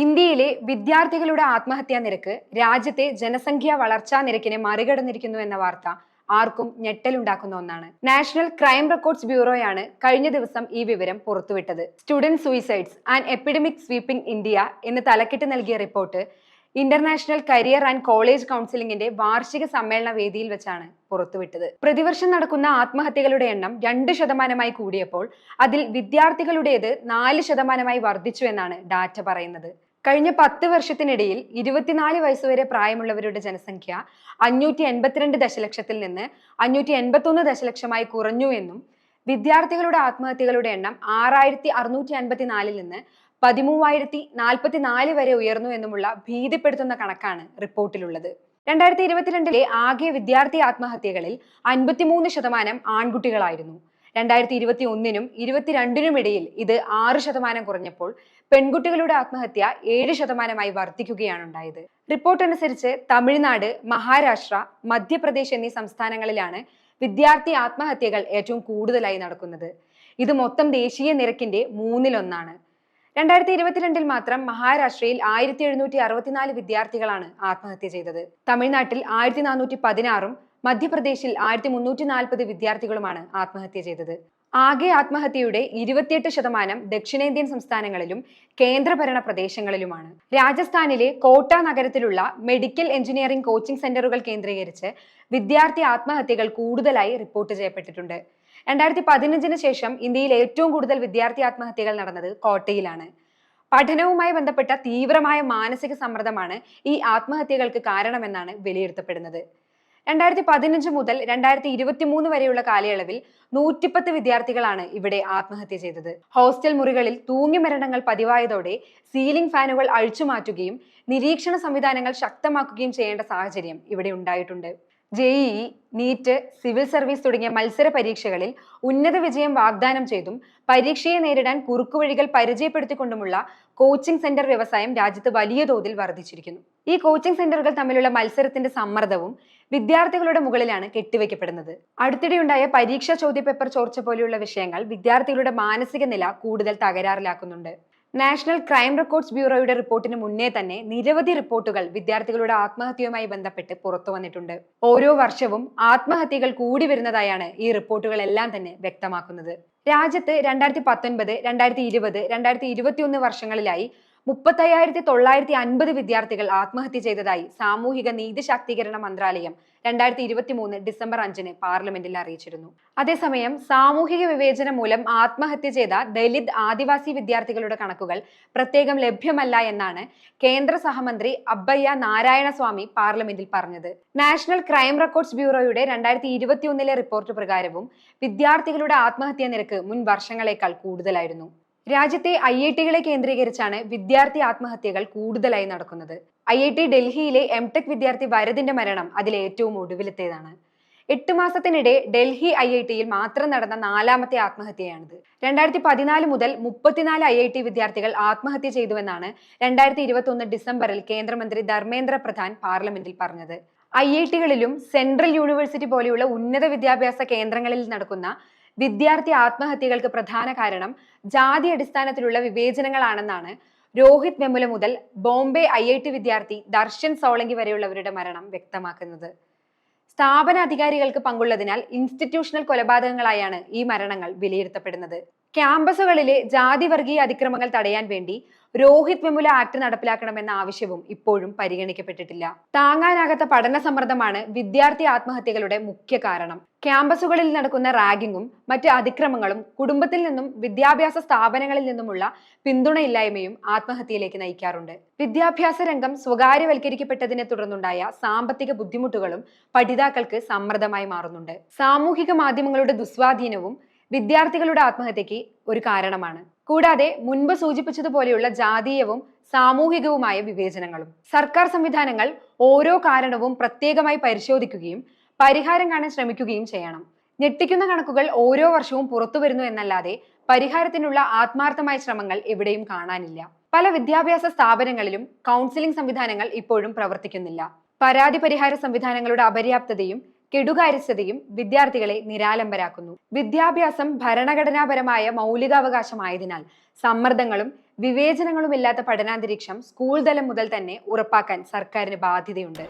ഇന്ത്യയിലെ വിദ്യാർത്ഥികളുടെ ആത്മഹത്യാ നിരക്ക് രാജ്യത്തെ ജനസംഖ്യാ വളർച്ചാ നിരക്കിനെ മറികടന്നിരിക്കുന്നു എന്ന വാർത്ത ആർക്കും ഞെട്ടലുണ്ടാക്കുന്ന ഒന്നാണ്. നാഷണൽ ക്രൈം റെക്കോർഡ്സ് ബ്യൂറോയാണ് കഴിഞ്ഞ ദിവസം ഈ വിവരം പുറത്തുവിട്ടത്. Student suicides and epidemic sweeping India എന്ന് തലക്കെട്ട് നൽകിയ report international career and college കൗൺസിലിംഗിന്റെ വാർഷിക സമ്മേളന വേദിയിൽ വെച്ചാണ് പുറത്തുവിട്ടത്. പ്രതിവർഷം നടക്കുന്ന ആത്മഹത്യകളുടെ എണ്ണം രണ്ട് ശതമാനമായി കൂടിയപ്പോൾ അതിൽ വിദ്യാർത്ഥികളുടേത് നാല് ശതമാനമായി വർദ്ധിച്ചു എന്നാണ് ഡാറ്റ പറയുന്നത്. കഴിഞ്ഞ പത്ത് വർഷത്തിനിടയിൽ ഇരുപത്തിനാല് വയസ്സുവരെ പ്രായമുള്ളവരുടെ ജനസംഖ്യ അഞ്ഞൂറ്റി എൺപത്തിരണ്ട് ദശലക്ഷത്തിൽ നിന്ന് അഞ്ഞൂറ്റി എൺപത്തൊന്ന് ദശലക്ഷമായി കുറഞ്ഞു എന്നും വിദ്യാർത്ഥികളുടെ ആത്മഹത്യകളുടെ എണ്ണം ആറായിരത്തി അറുന്നൂറ്റി അൻപത്തിനാലിൽ നിന്ന് പതിമൂവായിരത്തി നാൽപ്പത്തി നാല് വരെ ഉയർന്നു എന്നുമുള്ള ഭീതിപ്പെടുത്തുന്ന കണക്കാണ് റിപ്പോർട്ടിലുള്ളത്. രണ്ടായിരത്തി ഇരുപത്തിരണ്ടിലെ ആകെ വിദ്യാർത്ഥി ആത്മഹത്യകളിൽ അൻപത്തിമൂന്ന് ശതമാനം ആൺകുട്ടികളായിരുന്നു. രണ്ടായിരത്തി ഇരുപത്തി ഒന്നിനും ഇരുപത്തിരണ്ടിനും ഇടയിൽ ഇത് ആറ് ശതമാനം കുറഞ്ഞപ്പോൾ പെൺകുട്ടികളുടെ ആത്മഹത്യ ഏഴ് ശതമാനമായി വർദ്ധിക്കുകയാണ് ഉണ്ടായത്. റിപ്പോർട്ട് അനുസരിച്ച് തമിഴ്നാട് മഹാരാഷ്ട്ര മധ്യപ്രദേശ് എന്നീ സംസ്ഥാനങ്ങളിലാണ് വിദ്യാർത്ഥി ആത്മഹത്യകൾ ഏറ്റവും കൂടുതലായി നടക്കുന്നത്. ഇത് മൊത്തം ദേശീയ നിരക്കിന്റെ മൂന്നിലൊന്നാണ്. രണ്ടായിരത്തി ഇരുപത്തിരണ്ടിൽ മാത്രം മഹാരാഷ്ട്രയിൽ ആയിരത്തി എഴുന്നൂറ്റി അറുപത്തിനാല് വിദ്യാർത്ഥികളാണ് ആത്മഹത്യ ചെയ്തത്. തമിഴ്നാട്ടിൽ ആയിരത്തി നാനൂറ്റി പതിനാറും മധ്യപ്രദേശിൽ ആയിരത്തി മുന്നൂറ്റി നാൽപ്പത് വിദ്യാർത്ഥികളുമാണ് ആത്മഹത്യ ചെയ്തത്. ആകെ ആത്മഹത്യയുടെ ഇരുപത്തിയെട്ട് ശതമാനം ദക്ഷിണേന്ത്യൻ സംസ്ഥാനങ്ങളിലും കേന്ദ്രഭരണ പ്രദേശങ്ങളിലുമാണ്. രാജസ്ഥാനിലെ കോട്ട നഗരത്തിലുള്ള മെഡിക്കൽ എഞ്ചിനീയറിംഗ് കോച്ചിംഗ് സെന്ററുകൾ കേന്ദ്രീകരിച്ച് വിദ്യാർത്ഥി ആത്മഹത്യകൾ കൂടുതലായി റിപ്പോർട്ട് ചെയ്യപ്പെട്ടിട്ടുണ്ട്. രണ്ടായിരത്തി പതിനഞ്ചിന് ശേഷം ഇന്ത്യയിൽ ഏറ്റവും കൂടുതൽ വിദ്യാർത്ഥി ആത്മഹത്യകൾ നടന്നത് കോട്ടയിലാണ്. പഠനവുമായി ബന്ധപ്പെട്ട തീവ്രമായ മാനസിക സമ്മർദ്ദമാണ് ഈ ആത്മഹത്യകൾക്ക് കാരണമെന്നാണ് വിലയിരുത്തപ്പെടുന്നത്. രണ്ടായിരത്തി പതിനഞ്ച് മുതൽ രണ്ടായിരത്തി ഇരുപത്തി മൂന്ന് വരെയുള്ള കാലയളവിൽ നൂറ്റിപ്പത്ത് വിദ്യാർത്ഥികളാണ് ഇവിടെ ആത്മഹത്യ ചെയ്തത്. ഹോസ്റ്റൽ മുറികളിൽ തൂങ്ങി മരണങ്ങൾ പതിവായതോടെ സീലിംഗ് ഫാനുകൾ അഴിച്ചുമാറ്റുകയും നിരീക്ഷണ സംവിധാനങ്ങൾ ശക്തമാക്കുകയും ചെയ്യേണ്ട സാഹചര്യം ഇവിടെ ഉണ്ടായിട്ടുണ്ട്. ജെഇഇ നീറ്റ് സിവിൽ സർവീസ് തുടങ്ങിയ മത്സര പരീക്ഷകളിൽ ഉന്നത വിജയം വാഗ്ദാനം ചെയ്തും പരീക്ഷയെ നേരിടാൻ കുറുക്കുവഴികൾ പരിചയപ്പെടുത്തിക്കൊണ്ടുമുള്ള കോച്ചിംഗ് സെന്റർ വ്യവസായം രാജ്യത്ത് വലിയ തോതിൽ വർദ്ധിച്ചിരിക്കുന്നു. ഈ കോച്ചിംഗ് സെന്ററുകൾ തമ്മിലുള്ള മത്സരത്തിന്റെ സമ്മർദ്ദവും വിദ്യാർത്ഥികളുടെ മുകളിലാണ് കെട്ടിവെക്കപ്പെടുന്നത്. അടുത്തിടെയുണ്ടായ പരീക്ഷാ ചോദ്യപേപ്പർ ചോർച്ച പോലെയുള്ള വിഷയങ്ങൾ വിദ്യാർത്ഥികളുടെ മാനസിക നില കൂടുതൽ തകരാറിലാക്കുന്നുണ്ട്. നാഷണൽ ക്രൈം റെക്കോർഡ്സ് ബ്യൂറോയുടെ റിപ്പോർട്ടിന് മുന്നേ തന്നെ നിരവധി റിപ്പോർട്ടുകൾ വിദ്യാർത്ഥികളുടെ ആത്മഹത്യയുമായി ബന്ധപ്പെട്ട് പുറത്തു വന്നിട്ടുണ്ട്. ഓരോ വർഷവും ആത്മഹത്യകൾ കൂടി വരുന്നതായാണ് ഈ റിപ്പോർട്ടുകളെല്ലാം തന്നെ വ്യക്തമാക്കുന്നത്. രാജ്യത്ത് രണ്ടായിരത്തി പത്തൊൻപത് രണ്ടായിരത്തി ഇരുപത് രണ്ടായിരത്തി ഇരുപത്തിയൊന്ന് വർഷങ്ങളിലായി മുപ്പത്തയ്യായിരത്തി തൊള്ളായിരത്തി അൻപത് വിദ്യാർത്ഥികൾ ആത്മഹത്യ ചെയ്തതായി സാമൂഹിക നീതി ശാക്തീകരണ മന്ത്രാലയം രണ്ടായിരത്തി ഇരുപത്തി മൂന്ന് ഡിസംബർ അഞ്ചിന് പാർലമെന്റിൽ അറിയിച്ചിരുന്നു. അതേസമയം സാമൂഹിക വിവേചനം മൂലം ആത്മഹത്യ ചെയ്ത ദലിത് ആദിവാസി വിദ്യാർത്ഥികളുടെ കണക്കുകൾ പ്രത്യേകം ലഭ്യമല്ല എന്നാണ് കേന്ദ്ര സഹമന്ത്രി അബ്ബയ്യ നാരായണസ്വാമി പാർലമെന്റിൽ പറഞ്ഞത്. നാഷണൽ ക്രൈം റെക്കോർഡ്സ് ബ്യൂറോയുടെ രണ്ടായിരത്തി ഇരുപത്തിയൊന്നിലെ റിപ്പോർട്ട് പ്രകാരവും വിദ്യാർത്ഥികളുടെ ആത്മഹത്യാ നിരക്ക് മുൻ വർഷങ്ങളെക്കാൾ കൂടുതലായിരുന്നു. രാജ്യത്തെ ഐ ഐ ടികളെ കേന്ദ്രീകരിച്ചാണ് വിദ്യാർത്ഥി ആത്മഹത്യകൾ കൂടുതലായി നടക്കുന്നത്. ഐ ഐ ടി ഡൽഹിയിലെ എം ടെക് വിദ്യാർത്ഥി വരതിന്റെ മരണം അതിലെ ഏറ്റവും ഒടുവിലത്തേതാണ്. എട്ട് മാസത്തിനിടെ ഡൽഹി ഐ ഐ ടിയിൽ മാത്രം നടന്ന നാലാമത്തെ ആത്മഹത്യയാണിത്. രണ്ടായിരത്തി പതിനാല് മുതൽ മുപ്പത്തിനാല് ഐ ഐ ടി വിദ്യാർത്ഥികൾ ആത്മഹത്യ ചെയ്തുവെന്നാണ് രണ്ടായിരത്തി ഇരുപത്തി ഒന്ന് ഡിസംബറിൽ കേന്ദ്രമന്ത്രി ധർമ്മേന്ദ്ര പ്രധാൻ പാർലമെന്റിൽ പറഞ്ഞത്. ഐ ഐ ടികളിലും സെൻട്രൽ യൂണിവേഴ്സിറ്റി പോലെയുള്ള ഉന്നത വിദ്യാഭ്യാസ കേന്ദ്രങ്ങളിൽ നടക്കുന്ന വിദ്യാർത്ഥി ആത്മഹത്യകൾക്ക് പ്രധാന കാരണം ജാതി അടിസ്ഥാനത്തിലുള്ള വിവേചനങ്ങളാണെന്നാണ്. രോഹിത് വെമുല മുതൽ ബോംബെ ഐ ഐ ടി വിദ്യാർത്ഥി ദർശൻ സോളങ്കി വരെയുള്ളവരുടെ മരണം വ്യക്തമാക്കുന്നത്. സ്ഥാപന അധികാരികൾക്ക് പങ്കുള്ളതിനാൽ ഇൻസ്റ്റിറ്റ്യൂഷണൽ കൊലപാതകങ്ങളായാണ് ഈ മരണങ്ങൾ വിലയിരുത്തപ്പെടുന്നത്. ക്യാമ്പസുകളിലെ ജാതി വർഗീയ അതിക്രമങ്ങൾ തടയാൻ വേണ്ടി രോഹിത് വെമുല ആക്ട് നടപ്പിലാക്കണമെന്ന ആവശ്യവും ഇപ്പോഴും പരിഗണിക്കപ്പെട്ടിട്ടില്ല. താങ്ങാനാകാത്ത പഠന സമ്മർദ്ദമാണ് വിദ്യാർത്ഥി ആത്മഹത്യകളുടെ മുഖ്യ കാരണം. ക്യാമ്പസുകളിൽ നടക്കുന്ന റാഗിങ്ങും മറ്റ് അതിക്രമങ്ങളും കുടുംബത്തിൽ നിന്നും വിദ്യാഭ്യാസ സ്ഥാപനങ്ങളിൽ നിന്നുമുള്ള പിന്തുണയില്ലായ്മയും ആത്മഹത്യയിലേക്ക് നയിക്കാറുണ്ട്. വിദ്യാഭ്യാസ രംഗം സ്വകാര്യവൽക്കരിക്കപ്പെട്ടതിനെ തുടർന്നുണ്ടായ സാമ്പത്തിക ബുദ്ധിമുട്ടുകളും പഠിതാക്കൾക്ക് സമ്മർദ്ദമായി മാറുന്നുണ്ട്. സാമൂഹിക മാധ്യമങ്ങളുടെ ദുസ്വാധീനവും വിദ്യാർത്ഥികളുടെ ആത്മഹത്യക്ക് ഒരു കാരണമാണ്. കൂടാതെ മുൻപ് സൂചിപ്പിച്ചതുപോലെയുള്ള ജാതീയവും സാമൂഹികവുമായ വിവേചനങ്ങളും. സർക്കാർ സംവിധാനങ്ങൾ ഓരോ കാരണവും പ്രത്യേകമായി പരിശോധിക്കുകയും പരിഹാരം കാണാൻ ശ്രമിക്കുകയും ചെയ്യണം. ഞെട്ടിക്കുന്ന കണക്കുകൾ ഓരോ വർഷവും പുറത്തു വരുന്നു എന്നല്ലാതെ പരിഹാരത്തിനുള്ള ആത്മാർത്ഥമായ ശ്രമങ്ങൾ എവിടെയും കാണാനില്ല. പല വിദ്യാഭ്യാസ സ്ഥാപനങ്ങളിലും കൗൺസിലിംഗ് സംവിധാനങ്ങൾ ഇപ്പോഴും പ്രവർത്തിക്കുന്നില്ല. പരാതി പരിഹാര സംവിധാനങ്ങളുടെ അപര്യാപ്തതയും കെടുകാര്യസ്ഥതയും വിദ്യാർത്ഥികളെ നിരാലംബരാക്കുന്നു. വിദ്യാഭ്യാസം ഭരണഘടനാപരമായ മൗലികാവകാശമായതിനാൽ സമ്മർദ്ദങ്ങളും വിവേചനങ്ങളുമില്ലാത്ത പഠനാന്തരീക്ഷം സ്കൂൾ തലം മുതൽ തന്നെ ഉറപ്പാക്കാൻ സർക്കാരിന് ബാധ്യതയുണ്ട്.